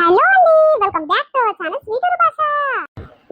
Hello అండి. Welcome back to our channel sweater భాష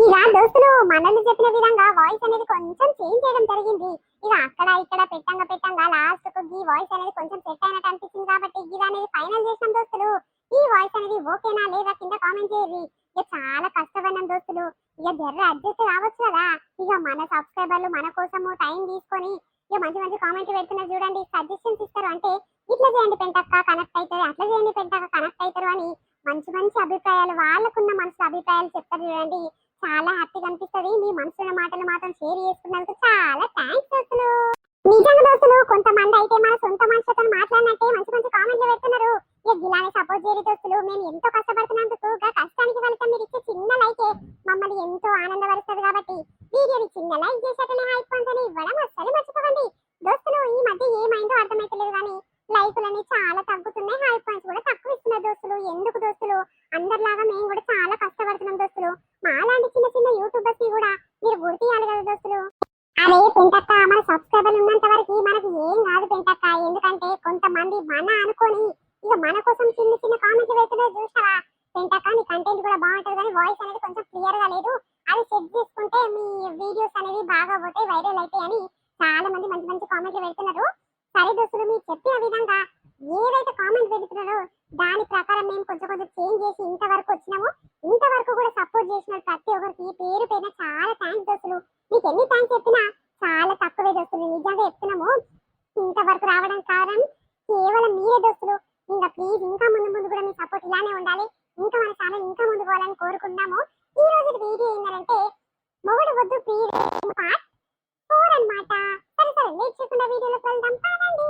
ఇలా దోస్తులు మనల్ని చెప్పిన విధంగా వాయిస్ అనేది కొంచెం చేంజ్ చేయడం జరిగింది. ఇక అక్కడ ఇక్కడ పెట్టంగా పెట్టంగా లాస్ట్కు ఈ వాయిస్ అనేది కొంచెం సెట్ అయినట్టు అనిపించింది కాబట్టి ఇది అనేది ఫైనల్ చేసిన దోస్తులు. ఈ వాయిస్ అనేది ఓకేనా లేదా కింద కామెంట్ చేయండి. ఇక చాలా కష్టపడినాం దోస్తులు. ఇక జర్ర అడ్జస్ట్ కావచ్చు కదా. ఇక మన సబ్స్క్రైబర్లు మన కోసము టైం తీసుకొని ఇక మంచి మంచి కామెంట్ పెడుతున్నారు చూడండి సజెషన్స్ ఇస్తారు అంటే ఇట్లా చేయండి పెంటక్క కనెక్ట్ అవుతుంది అట్లా చేయండి పెంటక్క కనెక్ట్ అవుతారు అని మంచి మంచి అభిప్రాయాలు వాళ్ళకున్న మనసు అభిప్రాయాలు చెప్తారు చూడండి చాలా హ్యాపీగా అనిపిస్తుంది మీ మనసున్న మాటలు మాత్రం షేర్ చేసుకున్నందుకు చాలా థ్యాంక్స్ దోస్తులు. నిజంగా దోస్తులు కొంతమంది అయితే మన సొంత మనుషులతో మాట్లాడినట్టే మంచి మంచి కామెంట్లు పెడుతున్నారు. ఇలానే సపోర్ట్ చేయరు దోస్తులు. మేము ఎంతో కష్టపడుతున్నందుకు గా కష్టానికి ఫలితం మీరు ఇచ్చే చిన్న లైకే మమ్మల్ని ఎంతో ఆనందపరుస్తుంది కాబట్టి వీడియోని చిన్న లైక్ చేసేటనే హైప్ అని ఇవ్వడం అస్సలు మర్చిపోకండి దోస్తులు ఈ మధ్య ఏమైందో అర్థమైతలేదు కానీ లైకులని చాలా తగ్గుతున్నాయి హై పాయింట్స్ కూడా తక్కువ ఇస్తున్నారు దోస్తులు ఎందుకు దోస్తులు అందరిలాగా మేము కూడా చాలా కష్టపడుతున్నాం దోస్తులు మాలాంటి చిన్న చిన్న యూట్యూబర్స్ని కూడా మీరు గుర్తు చేయాలి కదా దోస్తులు అరే పెంటక్క మన సబ్స్క్రైబర్లు ఉన్నంత వరకు మనకి ఏం కాదు పెంటక్క ఎందుకంటే కొంతమంది మన అనుకొని ఇక మన కోసం చిన్న చిన్న కామెంట్లు పెడుతున్నారు చూసావా పెంటక్క నీ కంటెంట్ కూడా బాగుంటది కానీ వాయిస్ అనేది కొంచెం క్లియర్గా లేదు అది సెట్ చేసుకుంటే మీ వీడియోస్ అనేవి బాగా పోతాయి వైరల్ అవుతాయి అని చాలా మంది మంచి మంచి కామెంట్లు పెడుతున్నారు సరే దోస్తులు మీరు చెప్పిన విధంగా ఏదైతే కామెంట్ పెడుతున్నారో దాని ప్రకారం మేము కొంచెం కొంచెం చేంజ్ చేసి ఇంతవరకు వచ్చినామో ఇంతవరకు కూడా సపోర్ట్ చేసిన ప్రతి ఒక్కరికి పేరు పేరున చాలా థ్యాంక్స్ దోస్తులు మీకు ఎన్ని థ్యాంక్స్ చెప్పినా చాలా తక్కువే దోస్తులు నిజంగా చెప్తున్నాము ఇంతవరకు రావడం కారణం కేవలం మీరే దోస్తులు ఇంకా ప్లీజ్ ఇంకా ముందు ముందు కూడా మీ సపోర్ట్ ఇలానే ఉండాలి ఇంకా మన ఛానల్ ఇంకా ముందు ఈ రోజు వీడియో ఏంటంటే మొగుడు వద్దు ప్రియ పార్ట్ ఫోర్ అన్నమాట. సరే సరే లేట్ చేయకుండా వీడియోలోకి వెళ్దాం. పదండి.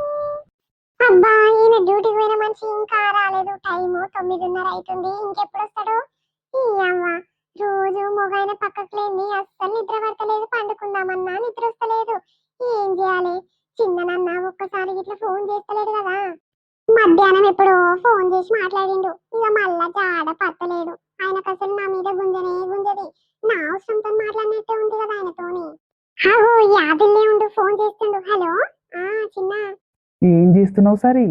అబ్బా ఈయన డ్యూటీకి పోయిన మనిషి ఇంకా రాలేదు. టైం తొమ్మిదిన్నర అవుతుంది. ఇంకెప్పుడు వస్తాడు? ఈ అవ్వ. రోజు మొగైన పక్కకు లేని అస్సలు నిద్ర పడతలేదు. పండుకుందామన్నా నిద్ర వస్తలేదు. ఏం చేయాలి? చిన్ననన్న ఒక్కసారి ఇట్లా ఫోన్ చేస్తలేడు కదా. మధ్యాహ్నం ఎప్పుడో ఫోన్ చేసి మాట్లాడిండు. ఇక మళ్ళా జాడ పత్తలేడు. ఆయనకు అసలు నా మీద గుంజనే గుంజది. నా అవసరంతో మాట్లాడినట్టే ఉంది కదా ఆయనతోని. హలో యాదిల్లే ఉండు ఫోన్ చేస్తుండు. హలో? ఆ చిన్న. ఏం చేస్తున్నావు సరే?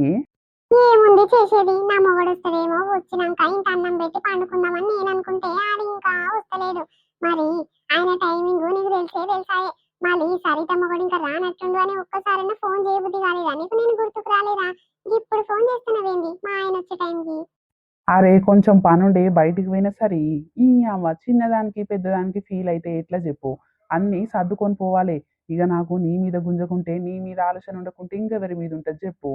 ఏముంది చేసేది? నా మొగడు వస్తదేమో వచ్చినాక ఇంత అన్నం పెట్టి పండుకుందామని నేను అనుకుంటే ఆడు ఇంకా వస్తలేడు. మరి ఆయన టైమింగ్ నీకు తెలిసే తెలుసాయే. మళ్ళీ సరిత మొగడు ఇంకా రానట్టుండు అని ఒక్కసారైనా ఫోన్ చేయబుద్ధి కాలేదా? నీకు నేను గుర్తుకు రాలేదా? ఇప్పుడు ఫోన్ చేస్తున్నావేంది? మా ఆయన వచ్చే టైంకి అరే కొంచెం పనుండి బయటికి పోయినా సరే ఈ అమ్మ చిన్నదానికి పెద్దదానికి ఫీల్ అయితే ఎట్లా చెప్పు? అన్నీ సర్దుకొని పోవాలి. ఇక నాకు నీ మీద గుంజకుంటే నీ మీద ఆలోచన ఉండకుంటే ఇంకెవరి మీద ఉంటుంది చెప్పు.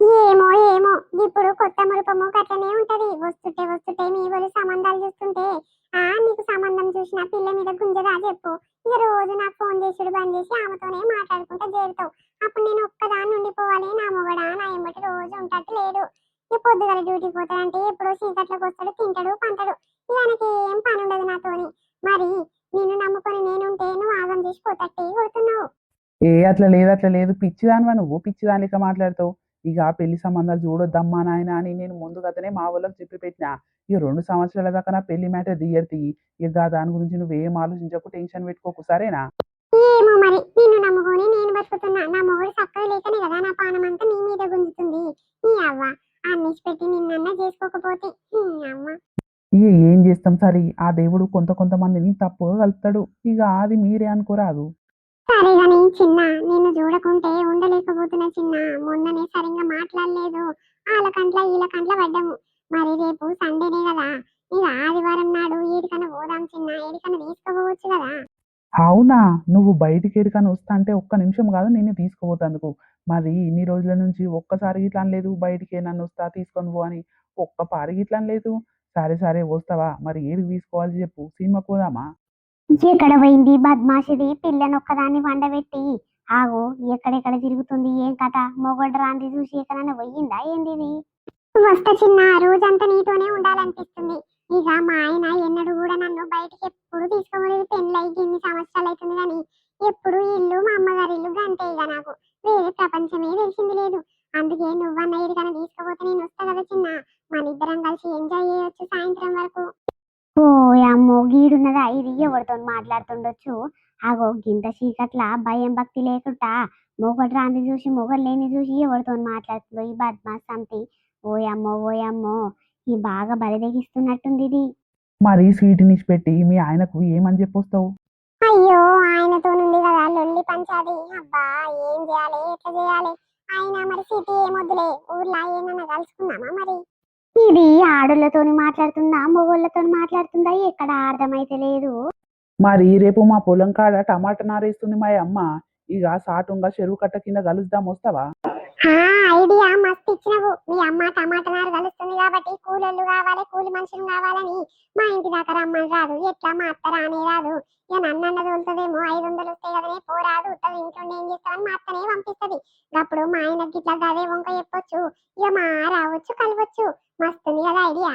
ఏమో ఏమో. ఇప్పుడు కొత్త మురుపము అట్లనే ఉంటది. వస్తుంటే వస్తుంటే మీ వాళ్ళు సంబంధాలు చూస్తుంటే ఆ నీకు సంబంధం చూసిన పిల్ల మీద గుంజదా చెప్పు. ఇక రోజు నాకు ఫోన్ చేసుడు బంద్ చేసి ఆమెతోనే మాట్లాడుకుంటా చేరుతావు అప్పుడు నేను ఒక్కదాన్ని ఉండిపోవాలి నా మొగడా నా ఎంబటి రోజు ఉంటట్టు లేడు. ఇక పొద్దుగల డ్యూటీకి పోతాడంటే ఎప్పుడో చీకట్లోకి వస్తాడు తింటాడు పంటాడు ఇక ఆయనకి ఏం పని ఉండదు నాతోని మరి నిన్ను నమ్ముకొని నేనుంటే నువ్వు ఆగం చేసి పోతట్టే కొడుతున్నావు. ఏ అట్లా లేదు అట్లా లేదు. పిచ్చిదానివా నువ్వు? పిచ్చిదానిక మాట్లాడతావు? ఇక పెళ్ళి సంబంధాలు చూడొద్దమ్మా నాయన అని నేను ముందుగానే మా వాళ్ళకి చెప్పి పెట్టినా. ఇక రెండు సంవత్సరాల దాకా నా పెళ్ళి మ్యాటర్ దియ్యర్తి ఇక దాని గురించి నువ్వేం ఆలోచించకు టెన్షన్ పెట్టుకోకు సరేనా? ఏమో మరి నిన్ను నమ్ముకొని నేను బతుకుతున్నా. నా మొగుడు చక్కగా లేకనే కదా నా పానం అంతా నీ మీద గుంజుతుంది. నీ అవ్వ అన్నిసి పెట్టి నిన్నన్నా చేసుకోకపోతే ఇక ఏం చేస్తాం సరే? ఆ దేవుడు కొంత కొంతమందిని తప్పుగా కలుపుతాడు. ఇక అది మీరే అనుకోరాదు. సరే గాని చిన్న నిన్ను చూడకుంటే ఉండలేకపోతున్నా చిన్న. మొన్ననే సరిగ్గా మాట్లాడలేదు. వాళ్ళ కంట్ల వీళ్ళ కంట్ల పడ్డాము. మరి రేపు సండేనే కదా. ఇక ఆదివారం నాడు ఏడికన్నా పోదాం చిన్న. ఏడికన్నా తీసుకోపోవచ్చు కదా. అవునా? నువ్వు బయటికి ఎడుకని వస్తా అంటే ఒక్క నిమిషం కాదు నేను తీసుకుపోతందుకు మరి ఇన్ని రోజుల నుంచి ఒక్కసారి ఇట్లా లేదు బయటికి నన్ను వస్తా తీసుకొని పో అని ఒక్క పారి ఇట్లా లేదు. సరే సరే వస్తావా? మరి ఏడికి తీసుకోవాలి చెప్పు. సినిమాకి పోదామా? ఎక్కడ పోయింది? బద్మాషిది పిల్లని ఒక్కదాన్ని వండబెట్టి ఆగు ఎక్కడెక్కడ తిరుగుతుంది? ఏం కథ? మొగడు రాంది చూసి ఎక్కడన్నా పోయిందా? ఏంది ఇది వస్తా చిన్న రోజంతా నీతోనే ఉండాలనిపిస్తుంది. ఇక మా ఆయన ఎన్నడూ కూడా నన్ను బయటికి ఎప్పుడు తీసుకోలేదు. పెళ్ళి ఇన్ని సంవత్సరాలు అవుతుంది కానీ ఎప్పుడు ఇల్లు మా అమ్మగారి ఇల్లు అంతే ఇక నాకు. వేరే ప్రపంచమే తెలిసింది లేదు. అందుకే నువ్వన్న ఇదికన్నా తీసుకుపోతే నేను వస్తా కదా చిన్న. మన ఇద్దరం కలిసి ఎంజాయ్ చేయొచ్చు సాయంత్రం వరకు. ఓ అమ్మో గీడున్నదా? ఇది ఎవరితో మాట్లాడుతుండొచ్చు? ఆగో గింత చీకట్ల భయం భక్తి లేకుండా మొగడు రాంది చూసి మొగడు లేని చూసి ఎవరితో మాట్లాడుతుందో ఈ బద్మాస్ సంతి ఓయమ్మో ఓయమ్మో ఈ బాగా బలిదగిస్తున్నట్టుంది ఇది మరి స్వీట్ని పెట్టి మీ ఆయనకు ఏమని చెప్పొస్తావు? అయ్యో ఆయనతో ఉంది కదా లొల్లి పంచాది. అబ్బా ఏం చేయాలి ఎట్లా చేయాలి? ఆయన మరి సిటీ ఏమొద్దులే. ఊర్లో ఏమన్నా కలుసుకుందామా మరి? ఇది ఆడోళ్ళతోని మాట్లాడుతుందా మొగోళ్ళతో మాట్లాడుతుందా? ఎక్కడ అర్థమైతే లేదు మరి రేపు మా పొలం కాడ టమాటా నారేస్తుంది మా అమ్మ. ఇక సాటుంగా చెరువు కట్ట కింద కలుద్దాం వస్తావా? ఐడియా మస్తు ఇచ్చినవు. మీ అమ్మ టమాటా నారు కలుస్తుంది కాబట్టి కూలోళ్ళు కావాలి కూలి మనుషులు కావాలని మా ఇంటి దాకా రమ్మని రాదు. ఎట్లా మా అత్త రానే రాదు. ఇక నన్నన్న తోలుతుందేమో ఐదు వందలు వస్తాయి కదనే పోరాదు. ఉత్తది ఇంట్లో ఏం చేస్తామని మా అత్తనే పంపిస్తుంది. అప్పుడు మా ఆయనకి ఇట్లా గదే వంక చెప్పొచ్చు. ఇక మా రావచ్చు కలవచ్చు. మస్తుంది కదా ఐడియా.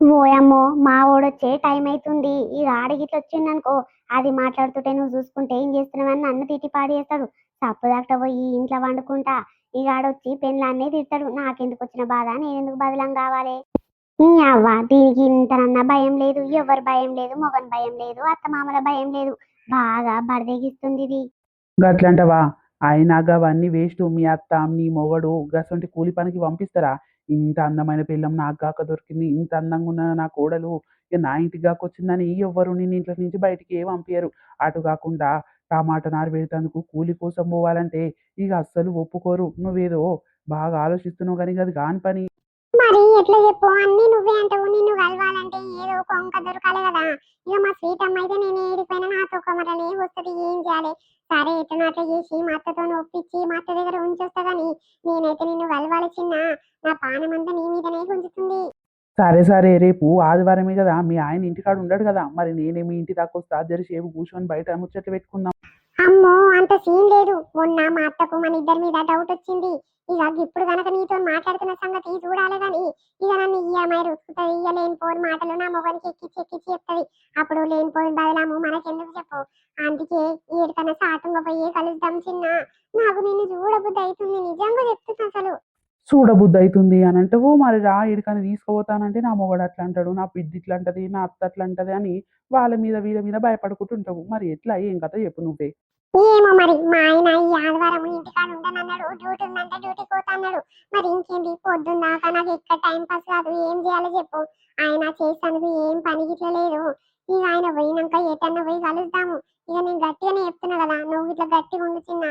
ఓయమ్మో మా ఓడొచ్చే టైం అవుతుంది ఈ ఆడగిట్ల వచ్చిందనుకో అది మాట్లాడుతుంటే నువ్వు చూసుకుంటే ఏం చేస్తున్నావని నన్ను తిట్టి పాడేస్తాడు. తప్పు దాకా పోయి ఇంట్లో వండుకుంటా. ఈ ఆడొచ్చి పెళ్ళాన్నే తిడతాడు. నాకెందుకు వచ్చిన బాధ? నేను ఎందుకు బదలం కావాలి? నీ అవ్వ దీనికి ఇంతనన్నా భయం లేదు. ఎవరి భయం లేదు. మొగన్ భయం లేదు. అత్తమామల భయం లేదు. బాగా బడదెగిస్తుంది ఇది. గట్లంటవా? అయినా అవన్నీ వేస్ట్. మీ అత్త నీ మొగడు గసంటి కూలి పనికి పంపిస్తారా? ఇంత అందమైన పిల్లం నాకు కాక దొరికింది. ఇంత అందంగా ఉన్న నా కోడలు. ఇక నా ఇంటికి వచ్చిందని ఎవ్వరు నేను ఇంట్లో నుంచి బయటికి ఏ పంపించరు అటు కాకుండా టమాటా నారు పెడతందుకు కూలి కోసం పోవాలంటే ఇక అస్సలు ఒప్పుకోరు. నువ్వేదో బాగా ఆలోచిస్తున్నావు కానీ అది కాని పని. మరి ఎట్లా చెప్పు? అన్ని నువ్వే అంటావు. నిన్ను కలవాలంటే ఏదో కొంక దొరకాలి కదా. ఇక మా స్వీట్ అయితే నేను ఏడిపోయినా నాతో వస్తుంది ఏం చేయాలి? సరే అట్లా చేసి మా అత్తతో ఒప్పించి మా అత్త దగ్గర ఉంచొస్తా కానీ నేనైతే నిన్ను కలవాలి చిన్న. నా పానం అంతా నీ మీదనే గుంజుతుంది. సరే సరే రేపు ఆదివారమే కదా మీ ఆయన ఇంటికాడ ఉండడు కదా మరి నేనే మీ ఇంటి దాకా వస్తా జరసేపు కూర్చొని బయట ముచ్చట్లు పెట్టుకుందాం. అమ్మో అంత సీన్ లేదు. మొన్న మా అత్తకు మన ఇద్దరి మీద డౌట్ వచ్చింది. ఇక ఇప్పుడు గనక నీతో మాట్లాడుతున్న సంగతి చూడాలి కానీ ఇక నన్ను ఈఎంఐ రుసుకుతుంది ఇక లేనిపోని మాటలు నా మొగనికి ఎక్కిచ్చి ఎక్కిచ్చి చెప్తుంది. అప్పుడు లేనిపోని బదలాము మనకెందుకు చెప్పు? అందుకే ఏడికన్నా సాటంగా పోయి కలుద్దాం చిన్న. నాకు నిన్ను చూడబుద్ధి అవుతుంది నిజంగా చెప్తున్నా అసలు. చూడబుద్ధి అవుతుంది అని అంటే ఓ మరి రా ఇడికని తీసుకుపోతానంటే నా మొగడు అట్లా అంటాడు నా బిడ్డ ఇట్లా అంటది నా అత్త అట్లా అంటది అని వాళ్ళ మీద వీళ్ళ మీద భయపడుకుంటుంటావు. మరి ఎట్లా? ఏం కథ చెప్పు నువ్వే. ఏమో మరి మా ఆయన ఈ ఆదివారం ఇంటికాడ ఉండనన్నాడు డ్యూటీ ఉందంటే డ్యూటీకి పోతా మరి ఇంకేంటి పొద్దున్న దాకా నాకు ఎక్కడ టైం పాస్ కాదు ఏం చేయాలో చెప్పు. ఆయన చేస్తానికి ఏం పని గిట్ల లేదు. ఇక ఆయన పోయినాక ఎటన్నా పోయి కలుద్దాము. ఇక నేను గట్టిగానే చెప్తున్నా కదా నువ్వు ఇట్లా గట్టిగా ఉండు చిన్న.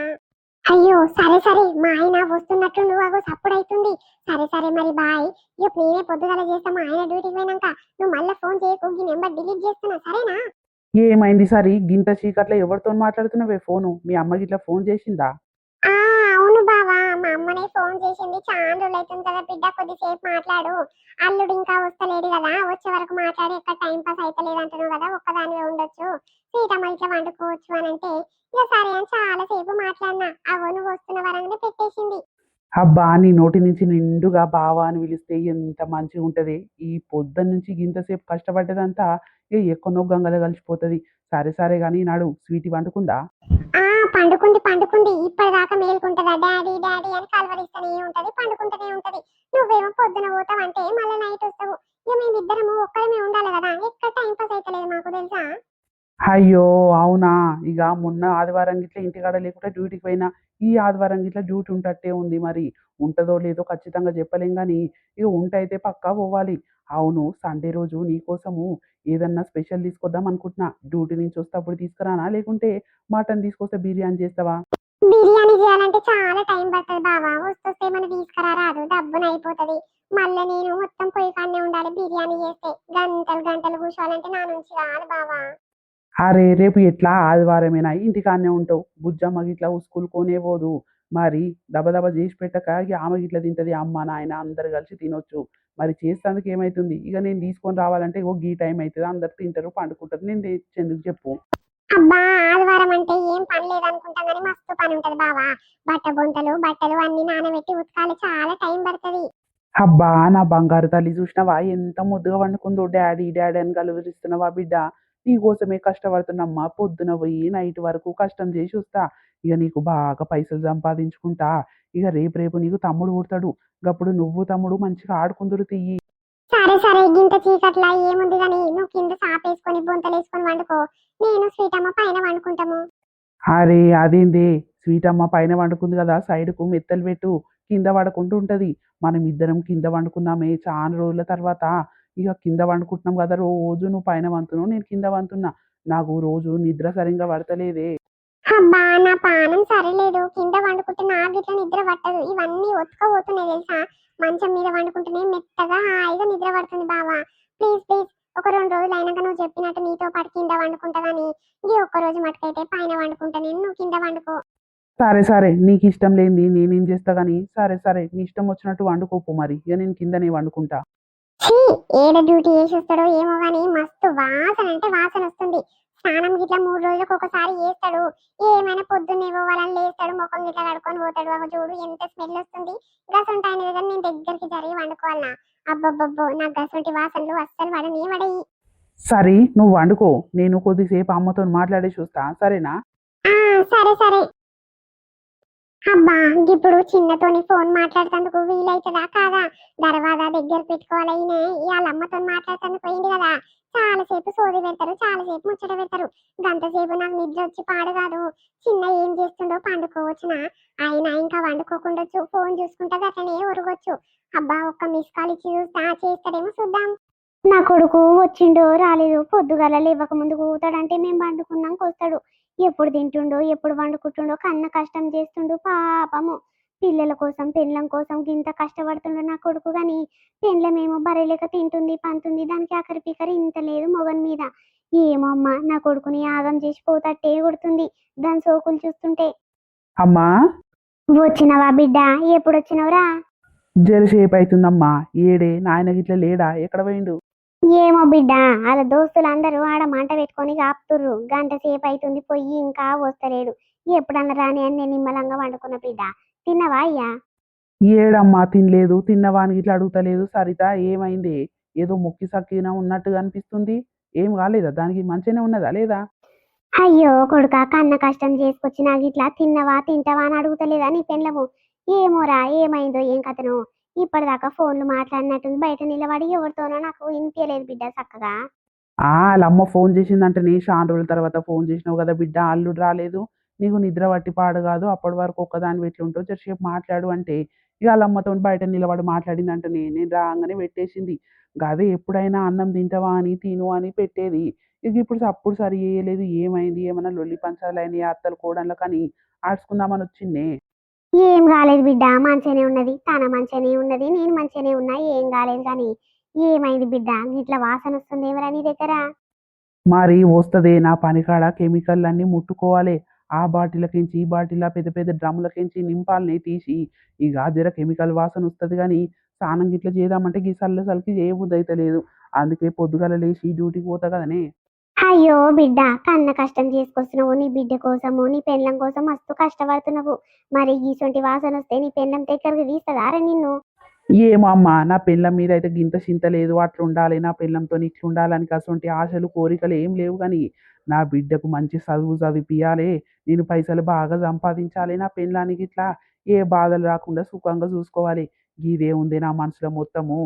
అయ్యో సరే సరే మా ఆయన వస్తున్నట్టుండు అగో సప్పుడు అవుతుంది సరే సరే మరి బాయ్. ఇక నేనే పొద్దుగల చేస్తా మా ఆయన డ్యూటీకి పోయినాక నువ్వు మళ్ళీ ఫోన్ చేయకు ఈ నెంబర్ డిలీట్ చేస్తున్నా సరేనా? ఏమైంది సరే? గింత చీకట్లో ఎవరితో మాట్లాడుతున్నావే ఫోను? మీ అమ్మకి ఇట్లా ఫోన్ చేసిందా ఆ అవును బావా మా అమ్మనే ఫోన్ చేసింది. చాలా రోజులు అవుతుంది కదా బిడ్డ కొద్దిసేపు మాట్లాడు. అల్లుడు ఇంకా వస్తలేడు కదా వచ్చే వరకు మాట్లాడి ఎక్కడ టైం పాస్ అయితలేదు అంటున్నావు కదా ఒక్కదానివే ఉండొచ్చు. సీతమ్మ ఇట్లా వండుకోవచ్చు అని అంటే ఇక సరే అని చాలా సేపు మాట్లాడినా అగో నువ్వు వస్తున్న వరంగానే పెట్టేసింది. అబ్బా నీ నోటి నుంచి నిండుగా బావా అని పిలిస్తే ఎంత మంచిగా ఉంటది ఈ పొద్దున్న నుంచి ఇంతసేపు కష్టపడ్డదంతా ఇక ఎక్కడో గంగలో కలిసిపోతుంది. సరే సరే కానీ నాడు స్వీట్ వండుకుందా? ఆ పండుకుంది పండుకుంది. ఇప్పటిదాకా మేలుకుంటదా? డాడీ డాడీ అని కలవరిస్తూనే ఉంటది పండుకుంటూనే ఉంటది. నువ్వేమో పొద్దున పోతావంటే మళ్ళీ నైట్ వస్తావు. ఇక మేమిద్దరము ఒక్కరమే ఉండాలి కదా? ఎక్కడ టైం పాస్ అయితలేదు మాకు తెలుసా? అయ్యో అవునా? ఇక మొన్న ఆదివారం గిట్ల ఇంటికాడ లేకుండా డ్యూటీకి పోయినా ఈ ఆదివారం గిట్ల డ్యూటీ ఉంటట్టే ఉంది మరి. ఉంటుందో లేదో ఖచ్చితంగా చెప్పలేం కానీ ఇక ఉంటైతే పక్కా పోవాలి. అవును సండే రోజు నీకోసము ఏదన్నా స్పెషల్ తీసుకొద్దాం అనుకుంటున్నా. డ్యూటీ నుంచి వస్తే అప్పుడు తీసుకురానా? లేకుంటే మటన్ తీసుకొస్తే బిర్యానీ చేస్తావా? బిర్యానీ చేయాలంటే చాలా టైం పడుతుంది బావా. వస్తొస్తే మన తీసుకురా రాదు. డబ్బున అయిపోతుంది. మళ్ళీ నేను మొత్తం పొయ్యి కాడనే ఉండాలి బిర్యానీ చేస్తే. గంటలు గంటలు కూర్చోవాలంటే నా నుంచి బావా. అరే రేపు ఎట్లా? ఆదివారమేనా? ఇంటికాడనే ఉంటావు. బుజ్జమ్మ గిట్లా స్కూల్ కొనే పోదు మరి దబదబ చేసి పెట్టక ఆమె గిట్ల తింటది అమ్మ నాయన అందరు కలిసి తినొచ్చు. మరి చేసేందుకు ఏమైతుంది? ఇక నేను తీసుకొని రావాలంటే ఓ గీ టైం అవుతుంది అందరు తింటారు పండుకుంటారు. నేను తెచ్చేందుకు చెప్పు. అబ్బా ఆదివారం అంటే ఏం పని లేదనుకుంటాం కానీ మస్తు పని ఉంటది బావా. బట్ట బొంతలు బట్టలు అన్ని నానబెట్టి ఉతకాలి చాలా టైం పడుతుంది. అబ్బా నా బంగారు తల్లి చూసినావా? ఎంత ముద్దుగా వండుకుందో డాడీ డాడీ అని కలువరిస్తున్నావా బిడ్డ? నీకోసమే కష్టపడుతున్నమ్మా పొద్దున పోయి నైట్ వరకు కష్టం చేసి వస్తా. ఇక నీకు బాగా పైసలు సంపాదించుకుంటా. ఇక రేపు రేపు నీకు తమ్ముడు పుడతాడు. గప్పుడు నువ్వు తమ్ముడు మంచిగా ఆడుకుందురు తీయి సరే సరే గింత చీకట్లా ఏముంది కానీ నువ్వు కింద సాపేసుకొని బొంతలు వేసుకొని వండుకో. నేను స్వీట్ అమ్మ పైన వండుకుంటాము. అరే అదేంది? స్వీట్ అమ్మ పైన వండుకుంది కదా సైడ్కు మెత్తలు పెట్టు. కింద పడకుండా ఉంటది. మనం ఇద్దరం కింద వండుకుందామే చాలా రోజుల తర్వాత. ఇక కింద వండుకుంటున్నాం కదా రోజు నువ్వు పైన వంతున్నావు నేను కింద వంతున్నా నాకు రోజు నిద్ర సరిగ్గా పడతలేదే. అబ్బా నా పానం సరిలేదు. కింద వండుకుంటే నాకు ఇట్లా నిద్ర పట్టదు. ఇవన్నీ తెలుసా? మంచం మీద వండుకుంటేనే మెత్తగా హాయిగా నిద్ర పడుతుంది బావా. Please please. ఒక రెండు రోజులు అయినాక నువ్వు చెప్పినట్టు నీతో పాటు కింద వండుకుంటా కానీ ఈ ఒక్క రోజు మటుకైతే పైన వండుకుంటా నేను. నువ్వు కింద వండుకో. సరే సరే. నీకు ఇష్టం లేనిది నేనేం చేస్తా కానీ సరే సరే. నీ ఇష్టం వచ్చినట్టు వండుకోపు మరి. ఇక నేను కిందనే వండుకుంటా. ఏడ డ్యూటీ చేసి వస్తాడో ఏమో గానీ మస్తు వాసన అంటే వాసన వస్తుంది. స్నానం గిట్లా మూడు రోజులకు ఒకసారి చేస్తాడు. ఏమైనా పొద్దున్నే పోవాలని లేస్తాడు ముఖం గిట్లా కడుకొని పోతాడు. ఒక చూడు ఎంత స్మెల్ వస్తుంది. గసంటి ఆయన దగ్గర నేను దగ్గరికి జరిగి వండుకోవాలనా? అబ్బబ్బబ్బో నాకు గసంటి వాసనలు అస్సలు పడని పడయి సరే నువ్వు వండుకో. నేను కొద్దిసేపు అమ్మతో మాట్లాడి చూస్తా. సరేనా? ఆ సరే సరే. అబ్బా ఇప్పుడు చిన్నతోని ఫోన్ మాట్లాడుతందుకు వీలైతుందా కాదా? దర్వాజా దగ్గర పెట్టుకోవాలి ఈయన వాళ్ళ అమ్మతో మాట్లాడుతందుకు పోయింది కదా. చాలాసేపు సోది పెడతారు చాలాసేపు ముచ్చట పెడతారు. గంటసేపు నాకు నిద్ర వచ్చి పాడు కాదు. చిన్న ఏం చేస్తుండో పండుకోవచ్చునా? ఆయన ఇంకా వండుకోకుండొచ్చు ఫోన్ చూసుకుంటా అట్లనే ఒరగొచ్చు అబ్బా ఒక్క మిస్ కాల్ ఇచ్చి చూస్తా చేస్తాడేమో చూద్దాం. నా కొడుకు వచ్చిండో రాలేదు పొద్దుగాల లేవక ముందు కూతాడంటే మేము పండుకున్నాం కొస్తాడు. ఎప్పుడు తింటుండో ఎప్పుడు వండుకుంటుండో కన్న కష్టం చేస్తుండు పాపము. పిల్లల కోసం పెళ్ళం కోసం గింత కష్టపడుతుండు నా కొడుకు గాని పెళ్ళమేమో బర్రెలేక తింటుంది పంతుంది దానికి ఆఖరి పీకరి ఇంత లేదు మొగన్ మీద. ఏమో అమ్మ నా కొడుకుని ఆగం చేసి పోతట్టే కొడుతుంది దాని సోకులు చూస్తుంటే. అమ్మా! వచ్చినవా బిడ్డ? ఎప్పుడు వచ్చినవురా జరసేపు అవుతుందమ్మా ఏడే నాయన గిట్ల లేడా? ఎక్కడ పోయిండు? ఏమో బిడ్డ వాళ్ళ దోస్తులు అందరూ ఆడ మంట పెట్టుకొని కాపుతుర్రు గంట సేపు అవుతుంది పొయ్యి ఇంకా వస్తలేడు ఎప్పుడన్నా రాని అని నేను నిమ్మలంగా వండుకున్న బిడ్డ. తిన్నవా అయ్యా? ఏడమ్మా తినలేదు. తిన్నవానికి ఇట్లా అడుగుతలేదు. సరిత ఏమైంది? ఏదో మొక్కి సక్కిన ఉన్నట్టుగా అనిపిస్తుంది. ఏం కాలేదా? దానికి మంచిగానే ఉన్నదా లేదా? అయ్యో కొడుకా కన్న కష్టం చేసుకొచ్చి నాకు ఇట్లా తిన్నవా తింటావా అని అడుగుతలేదా నీ పెళ్ళము ఏమోరా ఏమైందో ఏం కథను? ఇప్పటిదాకా ఫోన్లు మాట్లాడినట్టుంది. బయట నిలబడి ఎవరితోనో నాకు వినిపించలేదు బిడ్డ చక్కగా. ఆ ఫోన్ చేసిందంటే చాలా రోజుల తర్వాత ఫోన్ చేసినావు కదా బిడ్డ అల్లుడు రాలేదు. నీకు నిద్ర పట్టి పాడు కాదు. అప్పటి వరకు ఒక్కదాని ఎట్లుంటావు జరసేపు మాట్లాడు అంటే. ఇక వాళ్ళ అమ్మతో బయట నిలబడి మాట్లాడిందంటనే నేను రాగానే పెట్టేసింది. గదే ఎప్పుడైనా అన్నం తింటావా అని తిను అని పెట్టేది. ఇక ఇప్పుడు అప్పుడు సరి చేయలేదు. ఏమైంది? ఏమైనా లొల్లి పంచాలని అత్తలు కోడన్ల కానీ ఆడుచుకుందామని వచ్చిందే. ఏం కాలేదు బిడ్డ మంచిగానే ఉన్నది. తన మంచిగానే ఉన్నది నేను మంచిగానే ఉన్నా ఏం కాలేదు కానీ ఏమైంది బిడ్డ? ఇట్లా వాసన వస్తుంది ఏమరా నీ దగ్గర? మరి వస్తదే నా పనికాడ కెమికల్ అన్ని ముట్టుకోవాలి. ఆ బాటిలకించి ఈ బాటిల్ పెద్ద పెద్ద డ్రమ్ములకించి నింపాలని తీసి. ఇక జర కెమికల్ వాసన వస్తుంది కానీ స్నానం గిట్ల చేద్దామంటే గీ సల్ల సలికి చేయబుద్ధి అయితే లేదు. అందుకే పొద్దుగల లేచి డ్యూటీకి పోతా కదనే. అయ్యో బిడ్డ కన్న కష్టం చేసుకొస్తున్నావు. నీ బిడ్డ కోసము నీ పెళ్ళం కోసం మస్తు కష్టపడుతున్నావు. మరి ఈసొంటి వాసన వస్తే నీ పెళ్ళం దగ్గరకు తీస్తుందారా నిన్ను? ఏమమ్మా నా పెళ్ళం మీద అయితే గింత చింత లేదు. అట్లా ఉండాలి నా పెళ్ళంతో ఇట్లా ఉండాలని అటువంటి ఆశలు కోరికలు ఏం లేవు కానీ నా బిడ్డకు మంచి చదువు చదివిపియాలి. నేను పైసలు బాగా సంపాదించాలి నా పెళ్ళానికి ఇట్లా. ఏ బాధలు రాకుండా సుఖంగా చూసుకోవాలి. ఇదే ఉంది నా మనసులో మొత్తము.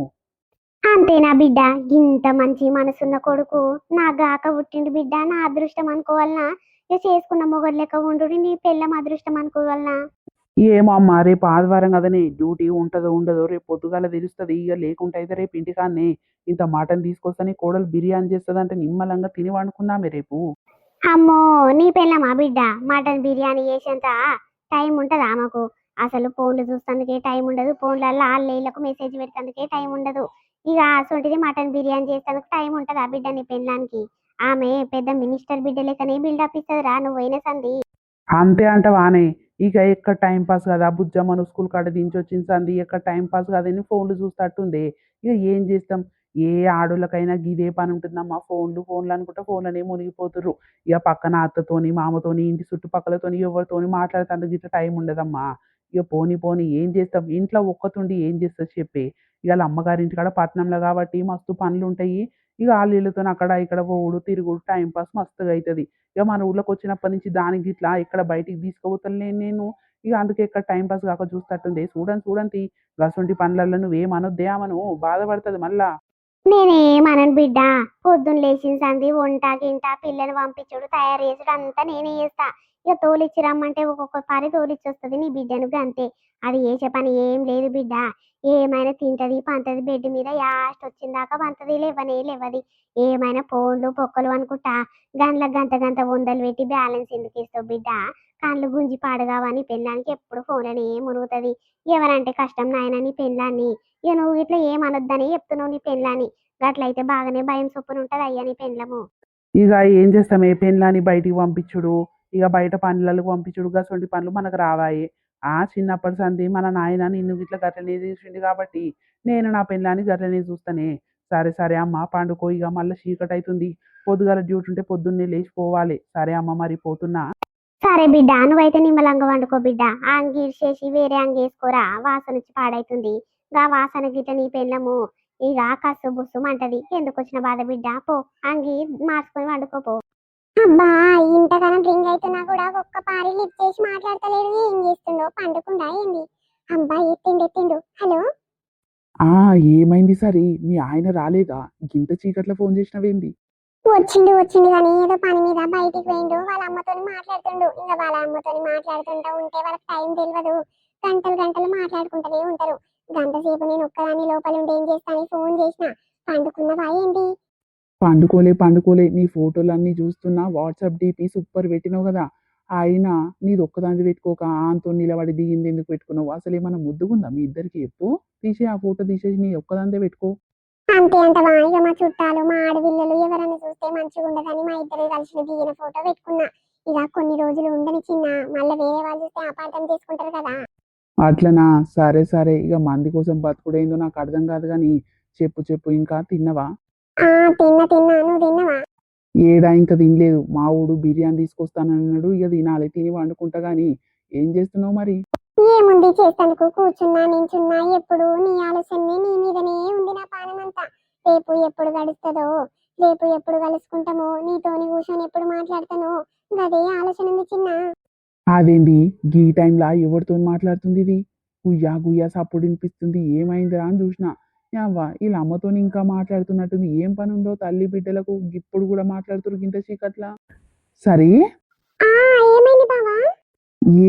అంతేనా బిడ్డ? ఇంత మంచి మనసున్న కొడుకు నా గాక పుట్టిండు బిడ్డ. నా అదృష్టం అనుకోవాలనా? ఇక చేసుకున్న మొగడు లెక్క ఉండు నీ పెళ్ళం అదృష్టం అనుకోవాలనా? ఏమో అమ్మా రేపు ఆదివారం కదనే డ్యూటీ ఉంటుందో ఉండదో రేపు పొద్దుగాల తెలుస్తుంది. ఇక లేకుంటే అయితే రేపు ఇంటికాన్నే ఇంత మటన్ తీసుకొస్తానే కోడలు బిర్యానీ చేస్తుందంటే నిమ్మలంగా తిని వండుకున్నామే రేపు. అమ్మో నీ పెళ్ళమా బిడ్డ? మటన్ బిర్యానీ చేసేంత టైం ఉంటదా మాకు? అసలు ఫోన్లు చూస్తందుకే టైం ఉండదు. ఫోన్లలో ఆళ్ళకు మెసేజ్ పెట్టేందుకే టైం ఉండదు. ఇక అసొంటిది మటన్ బిర్యానీ చేసేందుకు టైం ఉంటుంది బిడ్డ నీ పెళ్ళానికి. ఆమె పెద్ద మినిస్టర్ బిడ్డ లెక్కనే బిల్డప్ ఇస్తుందిరా నువ్వు పోయిన సంది అంతే అంటవానే ఇక ఎక్కడ టైం పాస్ కదా బుజ్జమ్మను స్కూల్ కాడ దించి వచ్చిన సంది ఎక్కడ టైం పాస్ కాదని ఫోన్లు చూస్తట్టుంది. ఇక ఏం చేస్తాం? ఏ ఆడోళ్ళకైనా గిదే పని ఉంటుందమ్మా ఫోన్లు ఫోన్లు అనుకుంటే ఫోన్లనే మునిగిపోతుర్రు. ఇక పక్కన అత్తతోని మామతోని ఇంటి చుట్టుపక్కలతోని ఎవరితోని మాట్లాడుతందుకు ఇట్లా టైం ఉండదమ్మా. ఇక పోని పోని ఏం చేస్తాం? ఇంట్లో ఒక్కతుండి ఏం చేస్తా చెప్పి? ఇవాళ అమ్మగారింటి కాడ ఇంటికాడ పట్నంలో కాబట్టి మస్తు పనులు ఉంటాయి ఇక వాళ్ళతో అక్కడ ఇక్కడ పోవుడు తిరుగుడు టైం పాస్ మస్తుగా అవుతుంది ఇక మన ఊళ్ళోకి వచ్చినప్పటి నుంచి దానికి ఇట్లా ఇక్కడ బయటికి తీసుకుపోతలే నేను. ఇక అందుకే ఇక్కడ టైం పాస్ కాక చూస్తట్టుంది చూడండి చూడండి గసుంటి పనులలో నువ్వేమనొద్దే అమను బాధపడుతుంది మళ్ళా. నేనేమనను బిడ్డ? పొద్దున్న లేచిన సంది వంట గింట పిల్లలు పంపించుడు తయారు చేసుడు అంతా నేనే చేస్తా. ఇక తోలిచ్చి రమ్మంటే ఒక్కొక్క పారి తోలిచ్చి వస్తుంది నీ బిడ్డను అంతే. అది ఏ చెప్పని ఏం లేదు బిడ్డ. ఏమైనా తింటది పంతది బెడ్ మీద యాస్ట్ వచ్చిందాకా పంతది లేవనే లేవది. ఏమైనా ఫోన్లు పొక్కలు అనుకుంటా గంటల గంట గంట వందలు పెట్టి బ్యాలెన్స్ ఎందుకు ఇస్తావు బిడ్డ? కళ్ళు గుంజి పాడగావని పెళ్ళానికి? ఎప్పుడు ఫోన్లని మునుగుతుంది. ఎవరంటే కష్టం నాయన నీ పెళ్ళాన్ని. ఇక నువ్వు ఇట్లా ఏమనొద్దని చెప్తున్నావు నీ పెళ్ళాన్ని. గట్లయితే బాగానే భయం చొప్పున ఉంటది అయ్యా నీ పెళ్ళము ఇక ఏం చేస్తామే పెళ్ళాన్ని బయటికి పంపించుడు? ఇక బయట పనులకు పంపించుడు గసొంటి పనులు మనకు రావాయి. ఆ చిన్నప్పటి సంది మన నాయన నిన్ను ఇట్లా గట్లనే చూసిండు కాబట్టి నేను నా పెళ్ళాన్ని గట్లనే చూస్తానే. సరే సరే అమ్మ పండుకో ఇక మళ్ళీ చీకటి అవుతుంది పొద్దుగల డ్యూటీ ఉంటే పొద్దున్నే లేచిపోవాలి సరే అమ్మ మరి పోతున్నా. సరే బిడ్డ నువ్వైతే నిమ్మలంగా వండుకో బిడ్డ. ఆ అంగి ఇడిచేసి వేరే అంగి వేసుకోరా వాసన వచ్చి పాడైతుంది. గా వాసన గిట్ట నీ పెళ్ళము. ఇక కసు బుస్సు అంటది ఎందుకు వచ్చిన బాధ బిడ్డ? పో అంగి మార్చుకొని వండుకోపో అబ్బా ఇంతగానం డ్రింక్ అవుతున్నా కూడా ఒక్క పారి లిఫ్ట్ చేసి మాట్లాడతలేడు. ఏం చేస్తుండో? పండుకుండా ఏంది? అబ్బా ఎత్తిండు ఎత్తిండు హలో? ఆ ఏమైంది సరే? మీ ఆయన రాలేదా? గింత చీకట్లో ఫోన్ చేసినవేంది? వచ్చిండు వచ్చిండు కానీ ఏదో పని మీద బయటికి పోయిండు. వాళ్ళ అమ్మతో మాట్లాడుతుండు. ఇంకా వాళ్ళ అమ్మతో మాట్లాడుతుంటా ఉంటే వాళ్ళకి టైం తెలియదు గంటలు గంటలు మాట్లాడుకుంటూనే ఉంటారు. గంట సేపు నేను ఒక్కదాని లోపల ఉండి ఏం చేస్తాను ఫోన్ చేసిన? పండుకున్నవా ఏంటి పండుకోలే పండుకోలే నీ ఫోటోలన్నీ చూస్తున్నా వాట్సాప్ డిపి సూపర్ పెట్టినావు కదా. అయినా నీది ఒక్కదాన్ని పెట్టుకోక ఆంతో నిలబడి దిగింది ఎందుకు పెట్టుకున్నావు? అసలు ఏమన్నా ముద్దుగుందా మీ ఇద్దరికి? చెప్పు తీసి ఆ ఫోటో తీసేసి నీ ఒక్కదాందే పెట్టుకో. అంతే అంటవా ఇక మా చుట్టాలు మా ఆడపిల్లలు ఎవరైనా చూస్తే మంచిగా ఉండదని మా ఇద్దరు కలిసి దిగిన ఫోటో పెట్టుకున్నా. ఇక కొన్ని రోజులు ఉండని చిన్న మళ్ళీ వేరే వాళ్ళు చూస్తే అపార్థం చేసుకుంటారు కదా. అట్లనా? సరే సరే ఇక మంది కోసం బతుకుడేందో నాకు అర్థం కాదు కానీ చెప్పు చెప్పు ఇంకా తిన్నవా? తిన్నా తిన్నా నువ్వు తిన్నవా? ఏడా ఇంకా తినలేదు. మా ఊడు బిర్యానీ తీసుకొస్తానన్నాడు. ఇక తినాలి. తిని వండుకుంటా కానీ ఏం చేస్తున్నావు మరి? ఏముంది చేసేందుకు కూర్చున్నా నించున్నా ఎప్పుడు నీ ఆలోచనే నీ మీదనే ఉంది నా పానమంతా రేపు ఎప్పుడు గడుస్తుందో రేపు ఎప్పుడు కలుసుకుంటామో నీతోని కూర్చొని ఎప్పుడు మాట్లాడతానో గదే ఆలోచన ఉంది చిన్న. అదేంటి గీ టైంలో ఎవరితో మాట్లాడుతుంది ఇది? గుయ్యా గుయ్యా సప్పుడు వినిపిస్తుంది. ఏమైందిరా అని చూసిన. యావ్వా వీళ్ళ అమ్మతో ఇంకా మాట్లాడుతున్నట్టుంది. ఏం పని ఉందో తల్లి బిడ్డలకు ఇప్పుడు కూడా మాట్లాడుతున్నారు గింత చీకట్లా? సరే?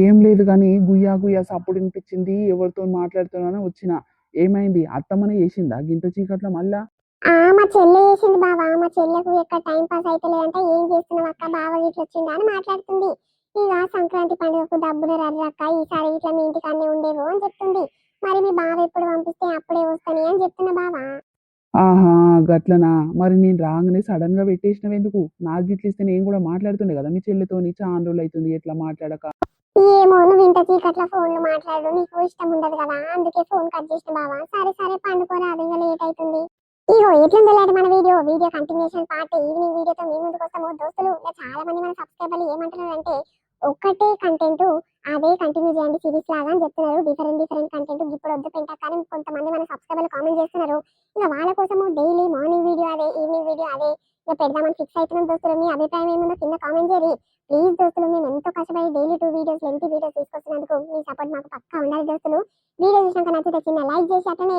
ఏం లేదు కానీ గుయ్యా గుయ్యా సప్పుడు వినిపించింది. ఎవరితో మాట్లాడుతున్నానో వచ్చిన. ఏమైంది? అత్తమ్మనే చేసిందా గింత చీకట్ల మళ్ళా? మా చెల్లె చేసింది బావా. మా చెల్లెకు ఎక్కడ టైం పాస్ అయితే లేదంటే ఏం చేస్తున్నావు అక్క? బావ ఇట్లా వచ్చిందా అని మాట్లాడుతుంది. ఇక సంక్రాంతి పండుగకు డబ్బులు రర్రక్క ఈసారి ఇట్లా మీ ఇంటికాన్నే ఉండేవు అని చెప్తుంది. మరి మీ బావ ఎప్పుడు పంపిస్తే అప్పుడే వస్తాని అని చెప్తున్నా బావా. ఆహా గట్లనా? మరి నేను రాగానే సడన్గా పెట్టేసినవి ఎందుకు? నాకు గిట్ల ఇస్తే నేను కూడా మాట్లాడుతుండే కదా మీ చెల్లితోని చాలా రోజులు అవుతుంది ఎట్లా మాట్లాడక? ఏమో నువ్వు ఇంత చీకట్ల ఫోన్లు మాట్లాడు నీకు ఇష్టం ఉండదు కదా అందుకే ఫోన్ కట్ చేసిన బావా. సరే సరే పండుకోరా అది ఇంకా లేట్ అవుతుంది ఇగో ఎట్లుంది లేదు మన video video continuation part evening వీడియోతో మీ ముందుకు వస్తాము. దోస్తులు ఇంకా చాలా మంది మన సబ్స్క్రైబర్లు ఏమంటున్నారు అంటే ఒక్కటే కంటెంట్ అదే కంటిన్యూ చేయండి సిరీస్ లాగా అని చెప్తున్నారు. డిఫరెంట్ డిఫరెంట్ కంటెంట్ ఇప్పుడు వద్దు పెంట కానీ కొంతమంది మన సబ్స్క్రైబర్లు కామెంట్ చేస్తున్నారు. ఇంకా వాళ్ళ కోసము డైలీ మార్నింగ్ వీడియో అదే ఈవినింగ్ వీడియో అదే ఇక పెడదామని ఫిక్స్ అవుతున్నాం దోస్తులు. మీ అభిప్రాయం ఏముందో కింద కామెంట్ చేయండి ప్లీజ్ దోస్తులు మేము ఎంతో కష్టపడి daily two videos length videos తీసుకొస్తున్నందుకు మీ సపోర్ట్ మాకు పక్కా ఉండాలి దోస్తులు. వీడియో చూసినాక నచ్చితే చిన్న లైక్ చేసి అట్లనే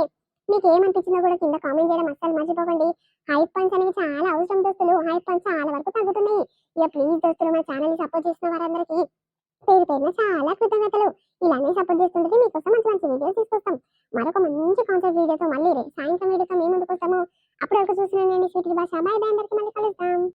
మీకు ఏమనిపించిందో కూడా కింద కామెంట్ చేయడం అస్సలు మర్చిపోకండి. హైప్ పంచ్ అనేది చాలా అవసరం దోస్తులు. హైప్ పంచ్ చాలా వరకు తగ్గుతున్నాయి. ఇక ప్లీజ్ దోస్తులు మా ఛానల్ని సపోర్ట్ చేసిన వారందరికీ పేరు పేరున చాలా కృతజ్ఞతలు. ఇలానే సపోర్ట్ చేస్తుంటే మీకోసం మంచి మంచి వీడియోస్ తీసుకొస్తాం. మరొక మంచి కాన్సెప్ట్ వీడియోతో మళ్ళీ సాయంత్రం వీడియోతో మీ ముందుకు వస్తాము అప్పటి వరకు చూసిన నేను స్వీట్ భాష బాయ్. బాయ్ అందరికీ మళ్ళీ కలుద్దాం.